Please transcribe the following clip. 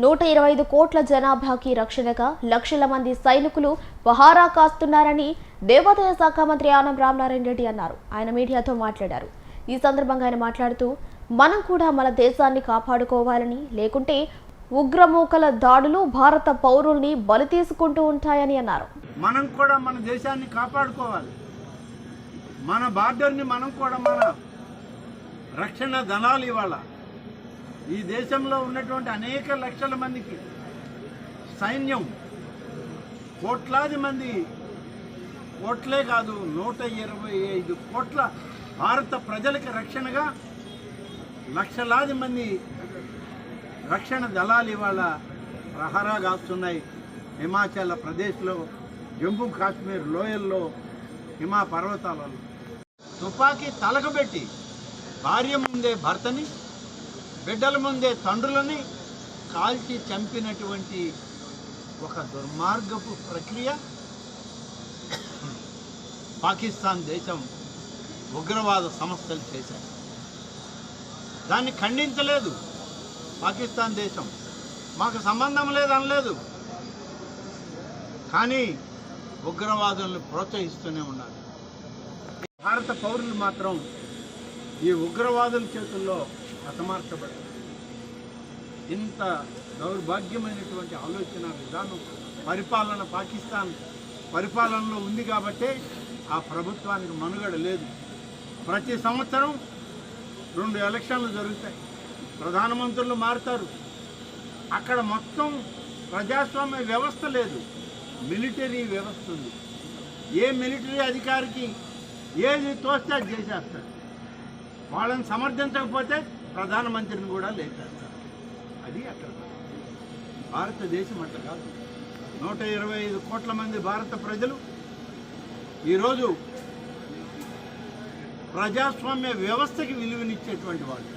నూట ఇరవై ఐదు కోట్ల జనాభాకి రక్షణగా లక్షల మంది సైనికులు పహారా కాస్తున్నారని దేవాదాయ శాఖ మంత్రి ఆనం రామనారాయణ రెడ్డి అన్నారు. ఆయన మీడియాతో మాట్లాడారు. ఈ సందర్భంగా ఆయన మాట్లాడుతూ మనం కూడా మన దేశాన్ని కాపాడుకోవాలని లేకుంటే ఉగ్రమూకల దాడులు భారత పౌరుల్ని బలి తీసుకుంటూ ఉంటాయని అన్నారు. మనం కూడా మన దేశాన్ని కాపాడుకోవాలి. మన బార్డర్ని మనం కూడా మన రక్షణ దళాలు ఇవాళ ఈ దేశంలో ఉన్నటువంటి అనేక లక్షల మందికి సైన్యం కోట్లాది మంది కోట్లే కాదు నూట ఇరవై ఐదు కోట్ల భారత ప్రజలకు రక్షణగా లక్షలాది మంది రక్షణ దళాలు ఇవాళ ప్రహరా కాస్తున్నాయి హిమాచల్ ప్రదేశ్లో జమ్మూ కాశ్మీర్ లోయల్లో హిమా పర్వతాలలో. తుపాకీ తలకబెట్టి భార్య ముందే భర్తని బిడ్డల ముందే తండ్రులని కాల్చి చంపినటువంటి ఒక దుర్మార్గపు ప్రక్రియ. పాకిస్తాన్ దేశం ఉగ్రవాద సంస్థలు చేశాయి. దాన్ని ఖండించలేదు పాకిస్తాన్ దేశం. మాకు సంబంధం లేదనలేదు కానీ ఉగ్రవాదులను ప్రోత్సహిస్తూనే ఉన్నారు. భారత పౌరులు మాత్రం ఈ ఉగ్రవాదుల చేతుల్లో హతమార్చబడింది ఇంత దౌర్భాగ్యమైనటువంటి ఆలోచన విధానం పరిపాలన పాకిస్తాన్ పరిపాలనలో ఉంది కాబట్టే ఆ ప్రభుత్వానికి మనుగడ లేదు. ప్రతి సంవత్సరం రెండు ఎలక్షన్లు జరుగుతాయి. ప్రధానమంత్రులు మారుతారు. అక్కడ మొత్తం ప్రజాస్వామ్య వ్యవస్థ లేదు. మిలిటరీ వ్యవస్థ ఉంది. ఏ మిలిటరీ అధికారికి ఏది తోస్తే అది చేసేస్తారు. వాళ్ళని సమర్థించకపోతే ప్రధానమంత్రిని కూడా లేపేస్తారు అది అక్కడ భారతదేశం అట్లా కాదు. నూట ఇరవై ఐదు కోట్ల మంది భారత ప్రజలు ఈరోజు ప్రజాస్వామ్య వ్యవస్థకి విలువనిచ్చేటువంటి వాళ్ళు.